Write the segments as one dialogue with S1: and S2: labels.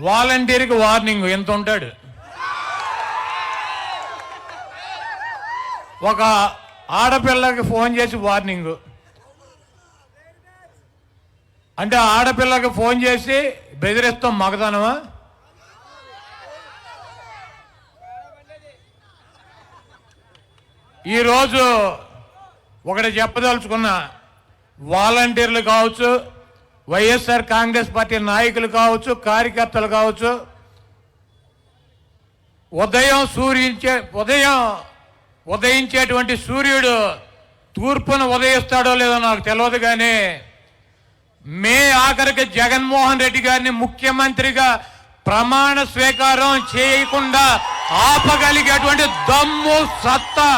S1: వాలంటీర్కి warning ఎంత ఉంటాడు? ఒక ఆడపిల్లకి ఫోన్ చేసి వార్నింగ్. అంటే ఆడపిల్లకి ఫోన్ చేసి బెదిరిస్తాం మగతనమా? ఈరోజు ఒకటి చెప్పదలుచుకున్న వాలంటీర్లు కావచ్చు వైఎస్ఆర్ కాంగ్రెస్ పార్టీ నాయకులు కావచ్చు కార్యకర్తలు కావచ్చు ఉదయం సూర్యించే ఉదయం ఉదయించేటువంటి సూర్యుడు తూర్పున ఉదయిస్తాడో లేదో నాకు తెలియదు కానీ మే ఆఖరికి జగన్మోహన్ రెడ్డి గారిని ముఖ్యమంత్రిగా ప్రమాణ స్వీకారం చేయకుండా ఆపగలిగేటువంటి దమ్ము సత్తా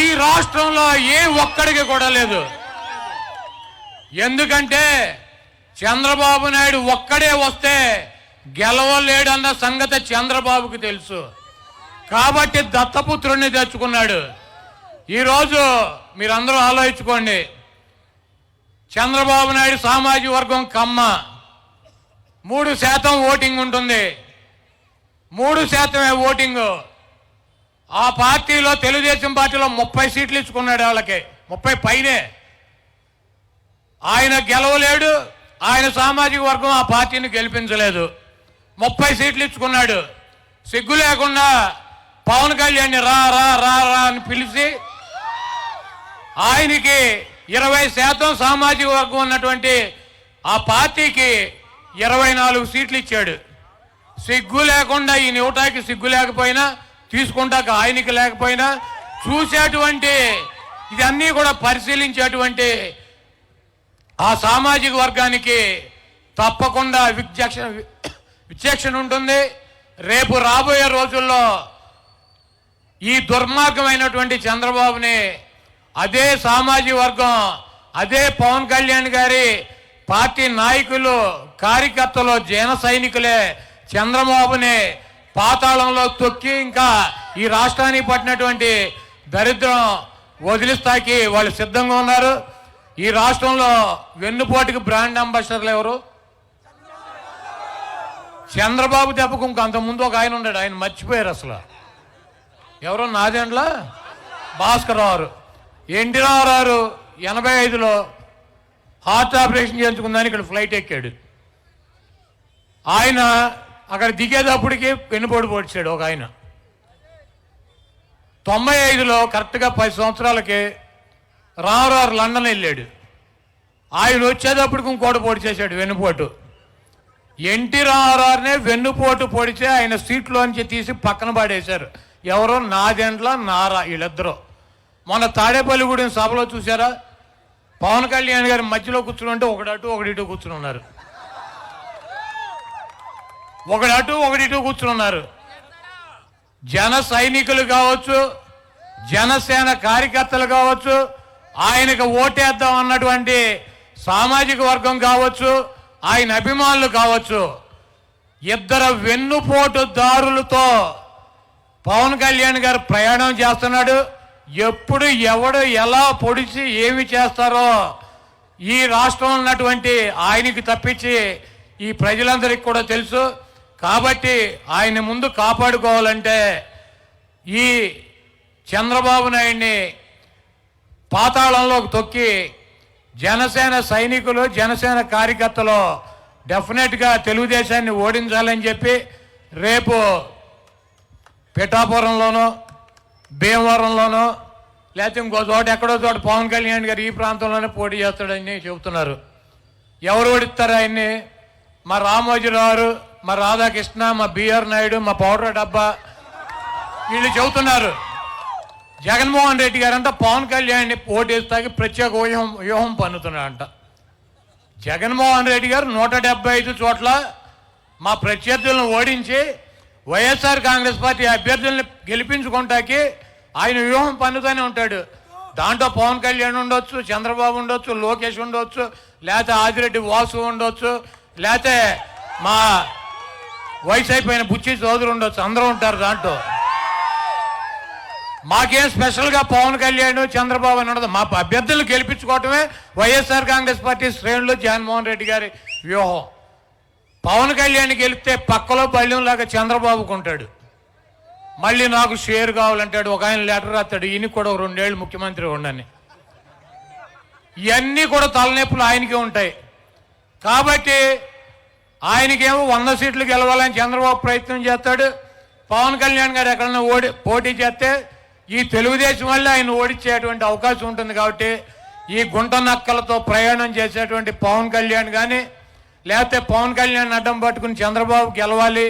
S1: ఈ రాష్ట్రంలో ఏ ఒక్కడికి కూడా లేదు. ఎందుకంటే చంద్రబాబు నాయుడు ఒక్కడే వస్తే గెలవలేడన్న సంగతి చంద్రబాబుకి తెలుసు. కాబట్టి దత్తపుత్రుణ్ణి తెచ్చుకున్నాడు. ఈరోజు మీరందరూ ఆలోచించుకోండి. చంద్రబాబు నాయుడు సామాజిక వర్గం కమ్మ. మూడు శాతం ఓటింగ్ ఉంటుంది. మూడు శాతమే ఓటింగ్. ఆ పార్టీలో తెలుగుదేశం పార్టీలో ముప్పై సీట్లు ఇచ్చుకున్నాడు వాళ్ళకి. ముప్పై పైనే. ఆయన గెలవలేడు ఆయన సామాజిక వర్గం ఆ పార్టీని గెలిపించలేదు. ముప్పై సీట్లు ఇచ్చుకున్నాడు. సిగ్గు లేకుండా పవన్ కళ్యాణ్ రా రా రా రా అని పిలిచి ఆయనకి ఇరవై శాతం సామాజిక వర్గం ఉన్నటువంటి ఆ పార్టీకి ఇరవై నాలుగు సీట్లు ఇచ్చాడు. సిగ్గు లేకుండా ఈ నూటాకి సిగ్గు లేకపోయినా తీసుకుంటాక ఆయనకి లేకపోయినా చూసేటువంటి ఇదన్నీ కూడా పరిశీలించేటువంటి ఆ సామాజిక వర్గానికి తప్పకుండా విచక్షణ విచక్షణ ఉంటుంది. రేపు రాబోయే రోజుల్లో ఈ దుర్మార్గమైనటువంటి చంద్రబాబుని అదే సామాజిక వర్గం అదే పవన్ కళ్యాణ్ గారి పార్టీ నాయకులు కార్యకర్తలు జన సైనికులే చంద్రబాబుని పాతాళంలో తొక్కి ఇంకా ఈ రాష్ట్రానికి పట్టినటువంటి దరిద్రం వదిలిస్తాకి వాళ్ళు సిద్ధంగా ఉన్నారు. ఈ రాష్ట్రంలో వెన్నుపోటుకి బ్రాండ్ అంబాసిడర్లు ఎవరు? చంద్రబాబు దెబ్బకు ఇంక అంతకుముందు ఒక ఆయన ఉన్నాడు ఆయన మర్చిపోయారు అసలు. ఎవరో నాదెండ్ల? భాస్కర్ రావు. ఎన్టీ రావు ఎనభై ఐదులో హార్ట్ ఆపరేషన్ చేయించుకుందని ఇక్కడ ఫ్లైట్ ఎక్కాడు. ఆయన అక్కడ దిగేటప్పటికి పెన్నుపోటు పొడిచాడు ఒక ఆయన. తొంభై ఐదులో కరెక్ట్గా పది సంవత్సరాలకి రామారావు లండన్ వెళ్ళాడు. ఆయన వచ్చేటప్పటికి ఇంకోటి పొడి చేశాడు వెన్నుపోటు. ఎన్టీ రామారావునే వెన్నుపోటు పొడిచే ఆయన సీట్లోంచి తీసి పక్కన పడేశారు. ఎవరో నాదెండ్ల నారా వీళ్ళిద్దరూ. మొన్న తాడేపల్లిగూడెం సభలో చూసారా పవన్ కళ్యాణ్ గారి మధ్యలో కూర్చుని ఉంటే ఒకడు అటు ఒకటి ఇటు కూర్చుని ఉన్నారు. ఒకడు అటు ఒకటి ఇటు కూర్చుని ఉన్నారు. జన సైనికులు కావచ్చు జనసేన కార్యకర్తలు కావచ్చు ఆయనకు ఓటేద్దాం అన్నటువంటి సామాజిక వర్గం కావచ్చు ఆయన అభిమానులు కావచ్చు ఇద్దరు వెన్నుపోటు దారులతో పవన్ కళ్యాణ్ గారు ప్రయాణం చేస్తున్నాడు. ఎప్పుడు ఎవడు ఎలా పొడిచి ఏమి చేస్తారో ఈ రాష్ట్రంలో ఉన్నటువంటి ఆయనకి తప్పించి ఈ ప్రజలందరికీ కూడా తెలుసు. కాబట్టి ఆయన ముందు కాపాడుకోవాలంటే ఈ చంద్రబాబు నాయుడిని పాతాళంలోకి తొక్కి జనసేన సైనికులు జనసేన కార్యకర్తలు డెఫినెట్గా తెలుగుదేశాన్ని ఓడించాలని చెప్పి రేపు పిఠాపురంలోనో భీమవరంలోనో లేకపోతే ఇంకో చోట ఎక్కడో చోట పవన్ కళ్యాణ్ గారు ఈ ప్రాంతంలోనే పోటీ చేస్తాడని చెబుతున్నారు. ఎవరు ఓడిస్తారు ఆయన్ని? మా రామోజీరావు మా రాధాకృష్ణ మా బిఆర్ నాయుడు మా పౌడర్ డబ్బా. వీళ్ళు చెబుతున్నారు. జగన్మోహన్ రెడ్డి గారంట పవన్ కళ్యాణ్ ఓటేస్తాకి ప్రత్యేక వ్యూహం వ్యూహం పన్నుతున్నాడంట జగన్మోహన్ రెడ్డి గారు నూట డెబ్బై ఐదు చోట్ల మా ప్రత్యర్థులను ఓడించి వైఎస్ఆర్ కాంగ్రెస్ పార్టీ అభ్యర్థుల్ని గెలిపించుకుంటాకి ఆయన వ్యూహం పన్నుతూనే ఉంటాడు. దాంట్లో పవన్ కళ్యాణ్ ఉండొచ్చు చంద్రబాబు ఉండొచ్చు లోకేష్ ఉండొచ్చు లేకపోతే ఆదిరెడ్డి వాసు ఉండొచ్చు లేకపోతే మా వయసు అయిపోయిన బుచ్చి చౌదరి ఉండొచ్చు అందరూ ఉంటారు దాంట్లో. మాకేం స్పెషల్గా పవన్ కళ్యాణ్ చంద్రబాబు అని ఉండదు. మా అభ్యర్థులు గెలిపించుకోవటమే వైఎస్ఆర్ కాంగ్రెస్ పార్టీ శ్రేణులు జగన్మోహన్ రెడ్డి గారి వ్యూహం. పవన్ కళ్యాణ్ గెలిపితే పక్కలో పళ్ళెంలాగా చంద్రబాబుకు ఉంటాడు. మళ్ళీ నాకు షేర్ కావాలంటాడు. ఒక ఆయన లెటర్ రాస్తాడు. ఈయన కూడా ఒక రెండేళ్ళు ముఖ్యమంత్రి ఉండని ఇవన్నీ కూడా తలనొప్పులు ఆయనకే ఉంటాయి. కాబట్టి ఆయనకేమో వంద సీట్లు గెలవాలని చంద్రబాబు ప్రయత్నం చేస్తాడు. పవన్ కళ్యాణ్ గారు ఎక్కడన్నా ఓడి పోటీ చేస్తే ఈ తెలుగుదేశం వల్ల ఆయన ఓడించేటువంటి అవకాశం ఉంటుంది కాబట్టి ఈ గుంట నక్కలతో ప్రయాణం చేసేటువంటి పవన్ కళ్యాణ్ కానీ లేకపోతే పవన్ కళ్యాణ్ అడ్డం పట్టుకుని చంద్రబాబు గెలవాలి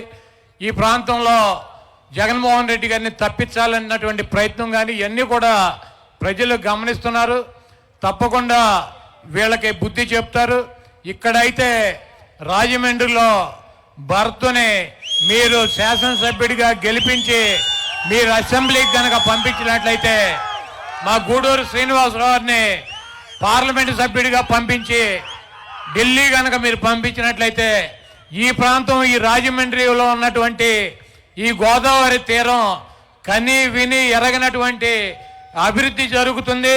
S1: ఈ ప్రాంతంలో జగన్మోహన్ రెడ్డి గారిని తప్పించాలన్నటువంటి ప్రయత్నం కానీ ఇవన్నీ కూడా ప్రజలు గమనిస్తున్నారు. తప్పకుండా వీళ్ళకి బుద్ధి చెప్తారు. ఇక్కడైతే రాజమండ్రిలో భర్తని మీరు శాసనసభ్యుడిగా గెలిపించి మీరు అసెంబ్లీకి కనుక పంపించినట్లయితే మా గూడూరు శ్రీనివాసరావుని పార్లమెంటు సభ్యుడిగా పంపించి ఢిల్లీ కనుక మీరు పంపించినట్లయితే ఈ ప్రాంతం ఈ రాజమండ్రిలో ఉన్నటువంటి ఈ గోదావరి తీరం కని విని ఎరగినటువంటి అభివృద్ధి జరుగుతుంది.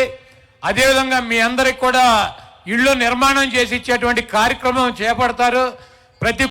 S1: అదేవిధంగా మీ అందరికి కూడా ఇళ్ళు నిర్మాణం చేసి ఇచ్చేటువంటి కార్యక్రమం చేపడతారు. ప్రతి